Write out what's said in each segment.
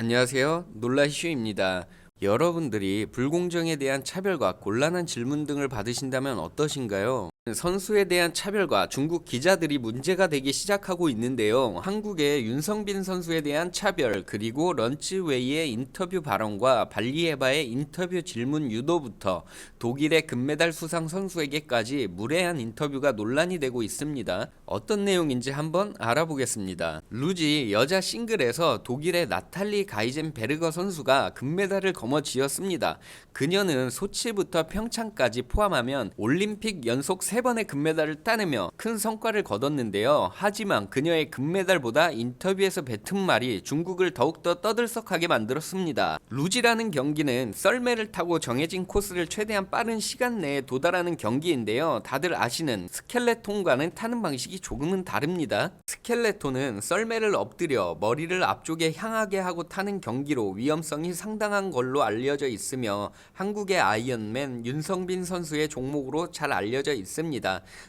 안녕하세요. 놀라슈입니다. 여러분들이 불공정에 대한 차별과 곤란한 질문 등을 받으신다면 어떠신가요? 선수에 대한 차별과 중국 기자들이 문제가 되기 시작하고 있는데요. 한국의 윤성빈 선수에 대한 차별, 그리고 런치웨이의 인터뷰 발언과 발리에바의 인터뷰 질문 유도부터 독일의 금메달 수상 선수에게까지 무례한 인터뷰가 논란이 되고 있습니다. 어떤 내용인지 한번 알아보겠습니다. 루지 여자 싱글에서 독일의 나탈리 가이젠베르거 선수가 금메달을 거머쥐었습니다. 그녀는 소치부터 평창까지 포함하면 올림픽 연속 세 번의 금메달을 따내며 큰 성과를 거뒀는데요. 하지만 그녀의 금메달보다 인터뷰에서 뱉은 말이 중국을 더욱더 떠들썩하게 만들었습니다. 루지라는 경기는 썰매를 타고 정해진 코스를 최대한 빠른 시간 내에 도달하는 경기인데요. 다들 아시는 스켈레톤과는 타는 방식이 조금은 다릅니다. 스켈레톤은 썰매를 엎드려 머리를 앞쪽에 향하게 하고 타는 경기로 위험성이 상당한 걸로 알려져 있으며 한국의 아이언맨 윤성빈 선수의 종목으로 잘 알려져 있습니다.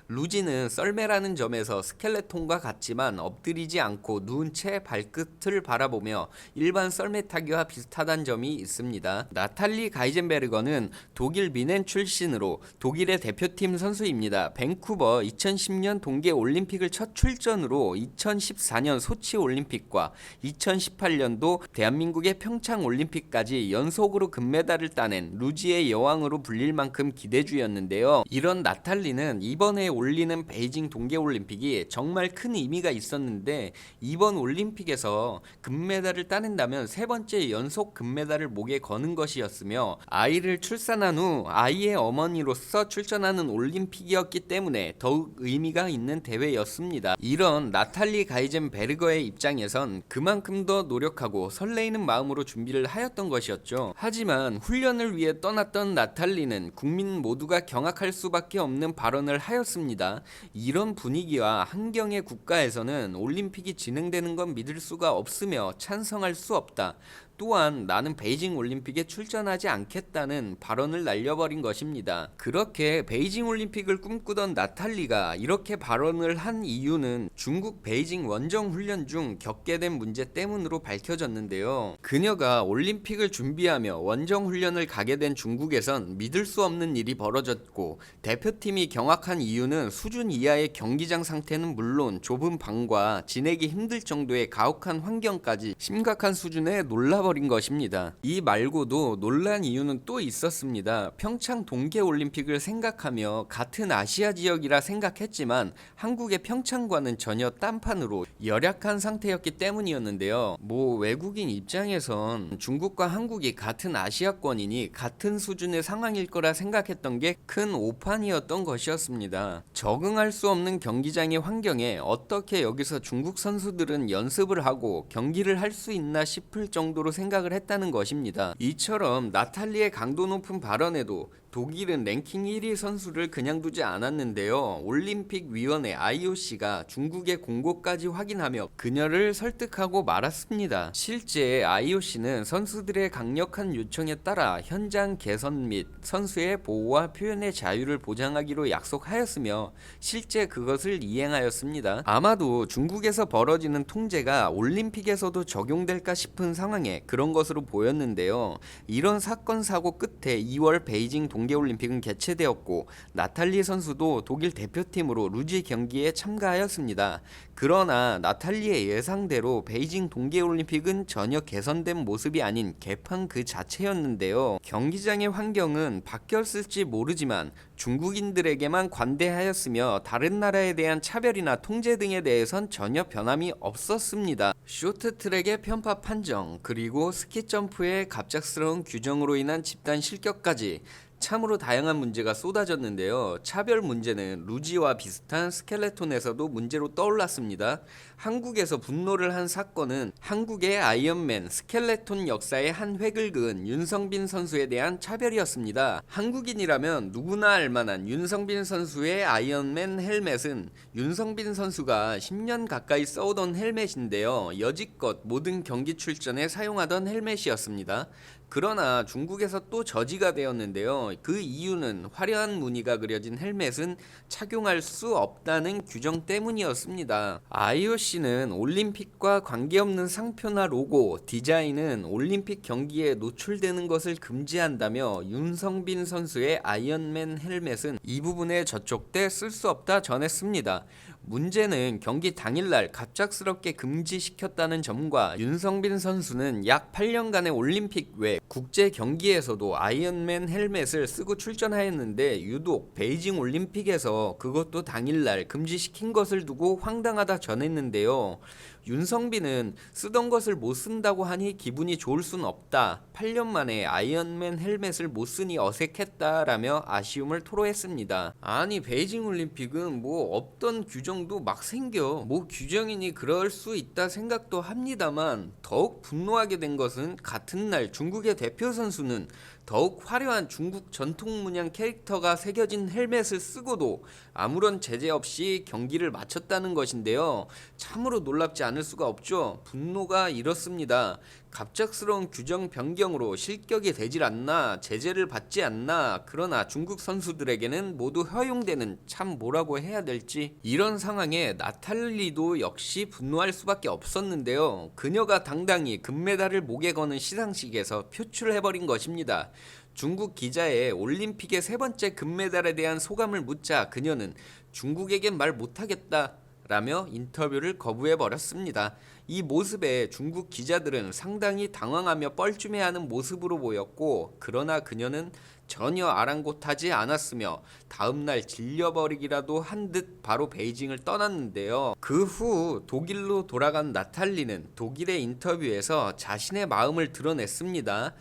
루지는 썰매라는 점에서 스켈레톤과 같지만 엎드리지 않고 누운 채 발끝을 바라보며 일반 썰매 타기와 비슷하다는 점이 있습니다. 나탈리 가이젠베르거는 독일 미넨 출신으로 독일의 대표팀 선수입니다. 밴쿠버 2010년 동계 올림픽을 첫 출전으로 2014년 소치 올림픽과 2018년도 대한민국의 평창 올림픽까지 연속으로 금메달을 따낸 루지의 여왕으로 불릴 만큼 기대주였는데요. 이런 나탈리는 이번에 올리는 베이징 동계 올림픽이 정말 큰 의미가 있었는데 이번 올림픽에서 금메달을 따낸다면 세 번째 연속 금메달을 목에 거는 것이었으며 아이를 출산한 후 아이의 어머니로서 출전하는 올림픽이었기 때문에 더욱 의미가 있는 대회였습니다. 이런 나탈리 가이젠베르거의 입장에선 그만큼 더 노력하고 설레이는 마음으로 준비를 하였던 것이었죠. 하지만 훈련을 위해 떠났던 나탈리는 국민 모두가 경악할 수밖에 없는 발언을 하였습니다. 이런 분위기와 환경의 국가에서는 올림픽이 진행되는 건 믿을 수가 없으며 찬성할 수 없다. 또한 나는 베이징 올림픽에 출전하지 않겠다는 발언을 날려버린 것입니다. 그렇게 베이징 올림픽을 꿈꾸던 나탈리가 이렇게 발언을 한 이유는 중국 베이징 원정 훈련 중 겪게 된 문제 때문으로 밝혀졌는데요. 그녀가 올림픽을 준비하며 원정 훈련을 가게 된 중국에선 믿을 수 없는 일이 벌어졌고 대표팀이 경악한 이유는 수준 이하의 경기장 상태는 물론 좁은 방과 지내기 힘들 정도의 가혹한 환경까지 심각한 수준에 놀라 버린 것입니다. 이 말고도 놀란 이유는 또 있었습니다. 평창 동계올림픽을 생각하며 같은 아시아 지역이라 생각했지만 한국의 평창과는 전혀 딴판으로 열약한 상태였기 때문이었는데요. 뭐 외국인 입장에선 중국과 한국이 같은 아시아권이니 같은 수준의 상황일 거라 생각했던 게 큰 오판이었던 것이었습니다. 적응할 수 없는 경기장의 환경에 어떻게 여기서 중국 선수들은 연습을 하고 경기를 할 수 있나 싶을 정도로 생각을 했다는 것입니다. 이처럼 나탈리의 강도 높은 발언에도 독일은 랭킹 1위 선수를 그냥 두지 않았는데요. 올림픽 위원회 IOC가 중국의 공고까지 확인하며 그녀를 설득하고 말았습니다. 실제 IOC는 선수들의 강력한 요청에 따라 현장 개선 및 선수의 보호와 표현의 자유를 보장하기로 약속하였으며 실제 그것을 이행하였습니다. 아마도 중국에서 벌어지는 통제가 올림픽에서도 적용될까 싶은 상황에 그런 것으로 보였는데요. 이런 사건 사고 끝에 2월 베이징 동계 올림픽은 개최되었고 나탈리 선수도 독일 대표팀으로 루지 경기에 참가하였습니다. 그러나 나탈리의 예상대로 베이징 동계 올림픽은 전혀 개선된 모습이 아닌 개판 그 자체였는데요. 경기장의 환경은 바뀌었을지 모르지만 중국인들에게만 관대하였으며 다른 나라에 대한 차별이나 통제 등에 대해선 전혀 변함이 없었습니다. 쇼트트랙의 편파 판정 그리고 스키 점프의 갑작스러운 규정으로 인한 집단 실격까지 참으로 다양한 문제가 쏟아졌는데요. 차별 문제는 루지와 비슷한 스켈레톤에서도 문제로 떠올랐습니다. 한국에서 분노를 한 사건은 한국의 아이언맨 스켈레톤 역사의 한 획을 그은 윤성빈 선수에 대한 차별이었습니다. 한국인이라면 누구나 알만한 윤성빈 선수의 아이언맨 헬멧은 윤성빈 선수가 10년 가까이 써오던 헬멧인데요. 여지껏 모든 경기 출전에 사용하던 헬멧이었습니다. 그러나 중국에서 또 저지가 되었는데요. 그 이유는 화려한 무늬가 그려진 헬멧은 착용할 수 없다는 규정 때문이었습니다. IOC IOC는 올림픽과 관계없는 상표나 로고, 디자인은 올림픽 경기에 노출되는 것을 금지한다며 윤성빈 선수의 아이언맨 헬멧은 이 부분에 저촉돼 쓸 수 없다 전했습니다. 문제는 경기 당일날 갑작스럽게 금지시켰다는 점과 윤성빈 선수는 약 8년간의 올림픽 외 국제 경기에서도 아이언맨 헬멧을 쓰고 출전하였는데 유독 베이징 올림픽에서 그것도 당일날 금지시킨 것을 두고 황당하다 전했는데요. 윤성빈은 쓰던 것을 못 쓴다고 하니 기분이 좋을 순 없다. 8년 만에 아이언맨 헬멧을 못 쓰니 어색했다라며 아쉬움을 토로했습니다. 아니 베이징 올림픽은 뭐 없던 규정 도 막 생겨. 뭐 규정이니 그럴 수 있다 생각도 합니다만 더욱 분노하게 된 것은 같은 날 중국의 대표 선수는 더욱 화려한 중국 전통 문양 캐릭터가 새겨진 헬멧을 쓰고도 아무런 제재 없이 경기를 마쳤다는 것인데요. 참으로 놀랍지 않을 수가 없죠. 분노가 이렇습니다. 갑작스러운 규정 변경으로 실격이 되질 않나 제재를 받지 않나 그러나 중국 선수들에게는 모두 허용되는 참 뭐라고 해야 될지 이런 상황에 나탈리도 역시 분노할 수밖에 없었는데요. 그녀가 당당히 금메달을 목에 거는 시상식에서 표출해버린 것입니다. 중국 기자의 올림픽의 세 번째 금메달에 대한 소감을 묻자 그녀는 중국에겐 말 못하겠다 라며 인터뷰를 거부해 버렸습니다. 이 모습에 중국 기자들은 상당히 당황하며 뻘쭘해하는 모습으로 보였고 그러나 그녀는 전혀 아랑곳하지 않았으며 다음날 질려버리기라도 한 듯 바로 베이징을 떠났는데요. 그 후 독일로 돌아간 나탈리는 독일의 인터뷰에서 자신의 마음을 드러냈습니다.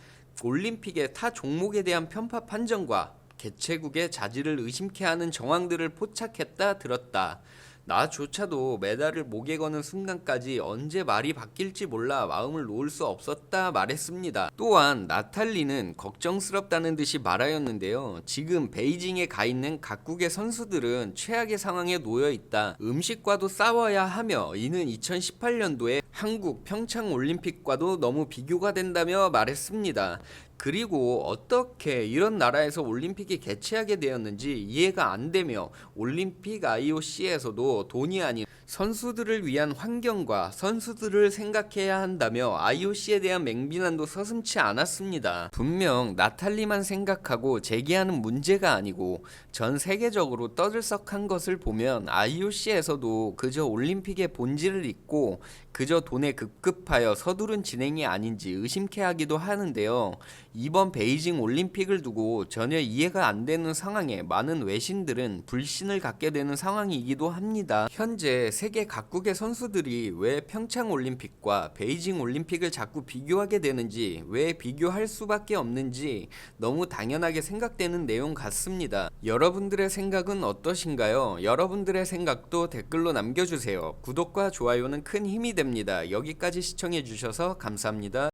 올림픽의 타 종목에 대한 편파 판정과 개최국의 자질을 의심케 하는 정황들을 포착했다 들었다. 나조차도 메달을 목에 거는 순간까지 언제 말이 바뀔지 몰라 마음을 놓을 수 없었다 말했습니다. 또한 나탈리는 걱정스럽다는 듯이 말하였는데요. 지금 베이징에 가 있는 각국의 선수들은 최악의 상황에 놓여 있다. 음식과도 싸워야 하며 이는 2018년도에 한국 평창 올림픽과도 너무 비교가 된다며 말했습니다. 그리고 어떻게 이런 나라에서 올림픽이 개최하게 되었는지 이해가 안 되며 올림픽 IOC에서도 돈이 아닌 선수들을 위한 환경과 선수들을 생각해야 한다며 IOC에 대한 맹비난도 서슴치 않았습니다. 분명 나탈리만 생각하고 제기하는 문제가 아니고 전 세계적으로 떠들썩한 것을 보면 IOC에서도 그저 올림픽의 본질을 잊고 그저 돈에 급급하여 서두른 진행이 아닌지 의심케 하기도 하는데요. 이번 베이징 올림픽을 두고 전혀 이해가 안 되는 상황에 많은 외신들은 불신을 갖게 되는 상황이기도 합니다. 현재 세계 각국의 선수들이 왜 평창 올림픽과 베이징 올림픽을 자꾸 비교하게 되는지, 왜 비교할 수밖에 없는지 너무 당연하게 생각되는 내용 같습니다. 여러분들의 생각은 어떠신가요? 여러분들의 생각도 댓글로 남겨주세요. 구독과 좋아요는 큰 힘이 됩니다. 여기까지 시청해주셔서 감사합니다.